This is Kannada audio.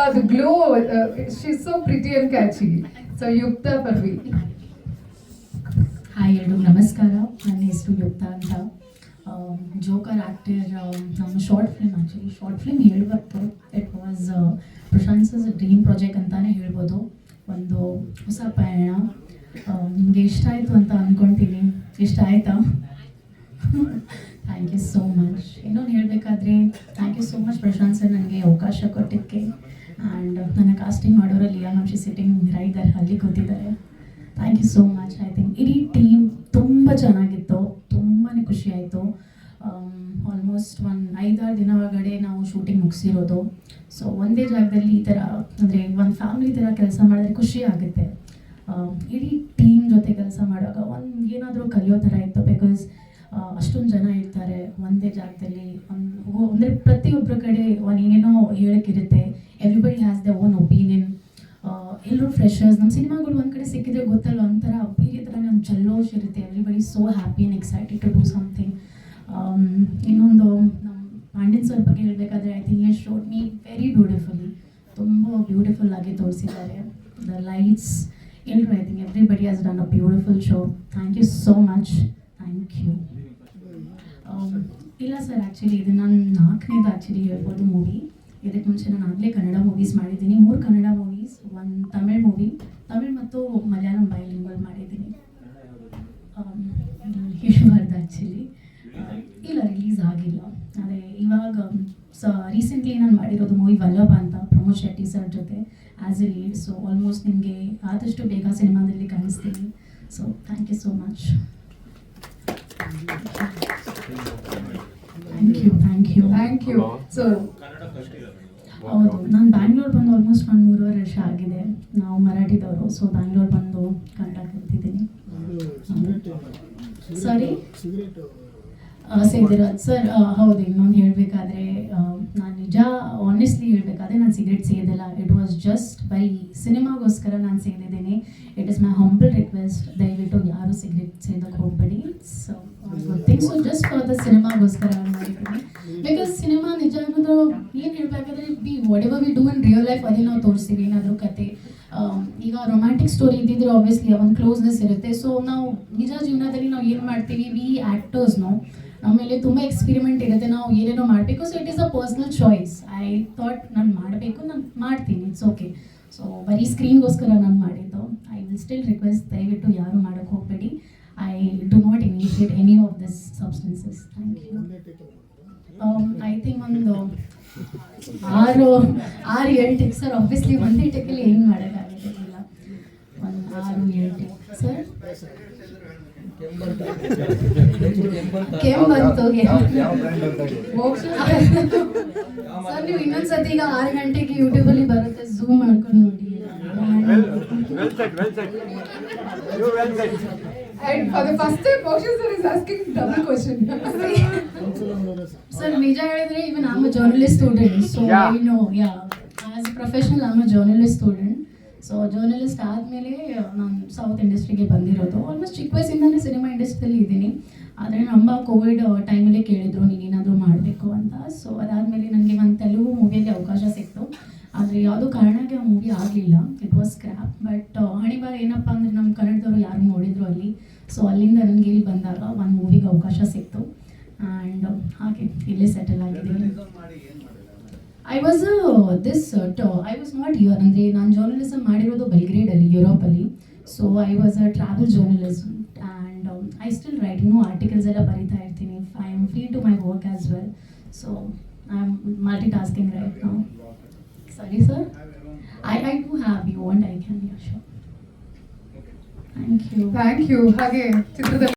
the ಅದು glow she's so pretty and catchy so Yukta Parvi hi ಎಲ್ರಿಗೂ ನಮಸ್ಕಾರ. ನನ್ನ ಹೆಸರು ಯುಕ್ತ ಅಂತ. ಜೋಕರ್ ಆ್ಯಕ್ಟರ್ ನಮ್ಮ short film actually short film ಹೇಳ್ಬಾರ್ದು it was Prashant dream project ಅಂತಲೇ ಹೇಳ್ಬೋದು. ಒಂದು ಹೊಸ ಪ್ರಯಾಣ ನಿಮಗೆ ಇಷ್ಟ ಆಯಿತು ಅಂತ ಅಂದ್ಕೊಳ್ತೀನಿ ಇಷ್ಟ ಆಯಿತಾ? ಥ್ಯಾಂಕ್ ಯು ಸೋ ಮಚ್ ಇನ್ನೊಂದು ಹೇಳಬೇಕಾದ್ರೆ thank you so much Prashanth sir ನನಗೆ ಅವಕಾಶ ಕೊಟ್ಟಿದ್ದಕ್ಕೆ. ಆ್ಯಂಡ್ ನನ್ನ ಕಾಸ್ಟಿಂಗ್ ಮಾಡೋರಲ್ಲಿ ಮ್ಯಾಮ್ ಶಿ ಸಿಟ್ಟಿಂಗ್ ರೈಟ್ ಅಲ್ಲಿ ಕೂತಿದ್ದಾರೆ. Thank you so much I think ಇಡೀ ಟೀಮ್ ತುಂಬ ಚೆನ್ನಾಗಿತ್ತು. ತುಂಬಾ ಖುಷಿ ಆಯಿತು. ಆಲ್ಮೋಸ್ಟ್ ಒಂದು ಐದಾರು ದಿನ ಒಳಗಡೆ ನಾವು ಶೂಟಿಂಗ್ ಮುಗಿಸಿರೋದು. ಸೊ ಒಂದೇ ಜಾಗದಲ್ಲಿ ಈ ಥರ ಅಂದರೆ ಒಂದು ಫ್ಯಾಮಿಲಿ ಥರ ಕೆಲಸ ಮಾಡಿದ್ರೆ ಖುಷಿ ಆಗುತ್ತೆ. ಆಮ್, ಇಡೀ ಟೀಮ್ ಜೊತೆ ಕೆಲಸ ಮಾಡುವಾಗ ಒಂದು ಏನಾದರೂ ಕಲಿಯೋ ಥರ ಇತ್ತು ಬಿಕಾಸ್ ಅಷ್ಟೊಂದು ಜನ ಇರ್ತಾರೆ ಒಂದೇ ಜಾಗದಲ್ಲಿ. ಒಂದು ಅಂದರೆ ಪ್ರತಿಯೊಬ್ಬರ ಕಡೆ ಒಂದು ಏನೇನೋ ಹೇಳಕ್ಕಿರುತ್ತೆ everybody has the own opinion ಎಲ್ಲರೂ ಫ್ರೆಶರ್ಸ್ ನಮ್ಮ ಸಿನಿಮಾಗಳು ಒಂದು ಕಡೆ ಸಿಕ್ಕಿದ್ರೆ ಗೊತ್ತಲ್ಲ ಒಂಥರ ಬೇರೆ ಥರ ಒಂದು ಜಲ್ಲೋಶ್ ಇರುತ್ತೆ everybody so happy and excited to do something ಇನ್ನೊಂದು ನಮ್ಮ ಪಾಂಡ್ಯನ್ ಸರ್ ಬಗ್ಗೆ ಹೇಳಬೇಕಾದ್ರೆ I think you showed me very beautifully ತುಂಬ ಬ್ಯೂಟಿಫುಲ್ ಆಗಿ ತೋರಿಸಿದ್ದಾರೆ. ದ ಲೈಟ್ಸ್ ಎಲ್ಲರೂ I think everybody has done a beautiful show thank you so much thank you ಇಲ್ಲ ಸರ್ ಆ್ಯಕ್ಚುಲಿ ಇದು ನಾನು ನಾಲ್ಕನೇದು ಆ್ಯಕ್ಚುಲಿ ಹೇಳ್ಬೋದು ಮೂವಿ ಇದಕ್ಕೆ ಮುಂಚೆ ನಾನು ಆಗಲೇ ಕನ್ನಡ ಮೂವೀಸ್ ಮಾಡಿದ್ದೀನಿ. ಮೂರು ಕನ್ನಡ ಮೂವೀಸ್ ಒಂದು ತಮಿಳ್ ಮೂವಿ ತಮಿಳ್ ಮತ್ತು ಮಲಯಾಳಂ ಬೈಲಿಂಗಲ್ ಮಾಡಿದ್ದೀನಿ. ಹೇಳಬಾರ್ದು ಆ್ಯಕ್ಚುಲಿ ಇಲ್ಲ ರಿಲೀಸ್ ಆಗಿಲ್ಲ. ಅದೇ ಇವಾಗ ಸ ರೀಸೆಂಟ್ಲಿ ನಾನು ಮಾಡಿರೋದು ಮೂವಿ ವಲ್ಲಭ ಅಂತ, ಪ್ರಮೋದ್ ಶೆಟ್ಟಿ ಸರ್ ಜೊತೆ as a lead so almost ನಿಮಗೆ ಆದಷ್ಟು ಬೇಗ ಸಿನಿಮಾದಲ್ಲಿ ಕಾಣಿಸ್ತೀನಿ so thank you so much thank you thank you thank you So ಹೌದು ನಾನು ಬ್ಯಾಂಗ್ಳೂರ್ ಬಂದು ಆಲ್ಮೋಸ್ಟ್ ಒಂದು ಮೂರುವರೆ ವರ್ಷ ಆಗಿದೆ. ನಾವು ಮರಾಠಿದವರು ಸೊ ಬ್ಯಾಂಗ್ಳೂರ್ ಬಂದು ಕನ್ನಡ ಕಲ್ತಿದ್ದೀನಿ ಸಾರಿ ಸೇದಿರ ಸರ್ ಹೌದು ಇನ್ನೊಂದು ಹೇಳಬೇಕಾದ್ರೆ ನಾನು ನಿಜ ಸಿಗರೇಟ್ ಸೇದಿಲ್ಲ ಇಟ್ ವಾಸ್ ಜಸ್ಟ್ ಬೈ ಸಿನಿಮಾಗೋಸ್ಕರ ನಾನು ಸೇದಿದ್ದೀನಿ it is my humble request ದಯವಿಟ್ಟು ಯಾರು ಸಿಗರೇಟ್ ಸೇದಕ್ಕೆ ಹೋಗಬೇಡಿ. So good thing so just for the ಸಿನಿಮಾಗೋಸ್ಕರ ಮಾಡಿದ್ದೀನಿ ಬಿಕಾಸ್ ಸಿನಿಮಾ ನಿಜ ಅನ್ನೋದು ಏನು ಹೇಳಬೇಕಾದ್ರೆ be whatever we do in real life ಅದೇ ನಾವು ತೋರಿಸ್ತೀವಿ ಏನಾದರೂ ಕತೆ. ಈಗ ರೊಮ್ಯಾಂಟಿಕ್ ಸ್ಟೋರಿ ಇದ್ದಿದ್ರೆ ಆಬ್ವಿಯಸ್ಲಿ ಒಂದು ಕ್ಲೋಸ್ನೆಸ್ ಇರುತ್ತೆ. ಸೊ ನಾವು ನಿಜ ಜೀವನದಲ್ಲಿ ನಾವು ಏನು ಮಾಡ್ತೀವಿ ವಿ ಆ್ಯಕ್ಟರ್ಸ್ನು ಆಮೇಲೆ ತುಂಬ ಎಕ್ಸ್ಪಿರಿಮೆಂಟ್ ಇರುತ್ತೆ, ನಾವು ಏನೇನೋ ಮಾಡಬೇಕು. So it is a personal choice I thought ನಾನು ಮಾಡಬೇಕು, ನಾನು ಮಾಡ್ತೀನಿ. ಇಟ್ಸ್ ಓಕೆ ಸೊ ಬರೀ ಸ್ಕ್ರೀನ್ಗೋಸ್ಕರ ನಾನು ಮಾಡಿದ್ದು. ಐ ವಿಲ್ ಸ್ಟಿಲ್ ರಿಕ್ವೆಸ್ಟ್ ದಯವಿಟ್ಟು ಯಾರು ಮಾಡೋಕ್ಕೆ ಹೋಗಬೇಡಿ. I do not initiate any of this substances thank you I think ಒಂದು ಆರು ಆರು ಏಳು ಟಿಕ್ ಸರ್ ಆಬ್ವಿಯಸ್ಲಿ ಒಂದೇ ಟೆಕ್ಕಲ್ಲಿ ಏನು ಮಾಡೋಕ್ಕಾಗೋದಿಲ್ಲ ಒಂದು ಆರು ಏಳು tech sir ಕೆಮ್ಮು ಬಂತು ಮೋಕ್ಷ ಸರ್ ನೀವು ಇನ್ನೊಂದ್ಸತಿ ಈಗ ಆರು ಗಂಟೆಗೆ ಯೂಟ್ಯೂಬಲ್ಲಿ ಬರುತ್ತೆ ಝೂಮ್ ಮಾಡ್ಕೊಂಡು ನೋಡಿ Well said, well said. You well said. and for the first time, Moksha sir is asking double question. Sir ನಿಜ ಹೇಳಿದ್ರೆ even am a journalist student so Yeah. I know yeah as a professional am a journalist student so journalist ಆದಮೇಲೆ ನಾನು ಸೌತ್ ಇಂಡಸ್ಟ್ರಿಗೆ ಬಂದಿರೋದು. ಆಲ್ಮೋಸ್ಟ್ ಚಿಕ್ಕ ವಯಸ್ಸಿಂದಲೇ ಸಿನಿಮಾ ಇಂಡಸ್ಟ್ರಿಯಲ್ಲಿ ಇದ್ದೀನಿ. ಆದರೆ ನಮ್ಮ ಕೋವಿಡ್ ಟೈಮಲ್ಲೇ ಕೇಳಿದ್ರು ನೀನು ಏನಾದರೂ ಮಾಡಬೇಕು ಅಂತ. ಸೊ ಅದಾದಮೇಲೆ ನನಗೆ ಒಂದು ತೆಲುಗು ಮೂವಿಯಲ್ಲಿ ಅವಕಾಶ ಸಿಕ್ತು. ಆದರೆ ಯಾವುದೋ ಕಾರಣಕ್ಕೆ ಆ ಮೂವಿ ಆಗಲಿಲ್ಲ. ಇಟ್ ವಾಸ್ ಸ್ಕ್ರ್ಯಾಪ್ ಬಟ್ ಹಣಿಬಾರ್ ಏನಪ್ಪ ಅಂದರೆ ನಮ್ಮ ಕನ್ನಡದವರು ಯಾರು ನೋಡಿದ್ರು ಅಲ್ಲಿ. ಸೊ ಅಲ್ಲಿಂದ ನನಗೆ ಇಲ್ಲಿ ಬಂದಾಗ ಒಂದು ಮೂವಿಗೆ ಅವಕಾಶ ಸಿಕ್ತು. ಆ್ಯಂಡ್ ಹಾಗೆ, ಇಲ್ಲೇ ಸೆಟಲ್ ಆಗಿದ್ದೀನಿ I was this I was not year ಅಂದರೆ ನಾನು ಜರ್ನಲಿಸಮ್ ಮಾಡಿರೋದು ಬೆಲ್ಗ್ರೇಡಲ್ಲಿ ಯುರೋಪಲ್ಲಿ so I was a travel journalism and I still write ಇನ್ನೂ ಆರ್ಟಿಕಲ್ಸ್ ಎಲ್ಲ ಬರಿತಾ ಇರ್ತೀನಿ. I am free to my work as well so I am multitasking right ನಾವು sorry sir I I do have you want I can you show thank you Thank you. ಹಾಗೆ ಚಿತ್ರದಲ್ಲಿ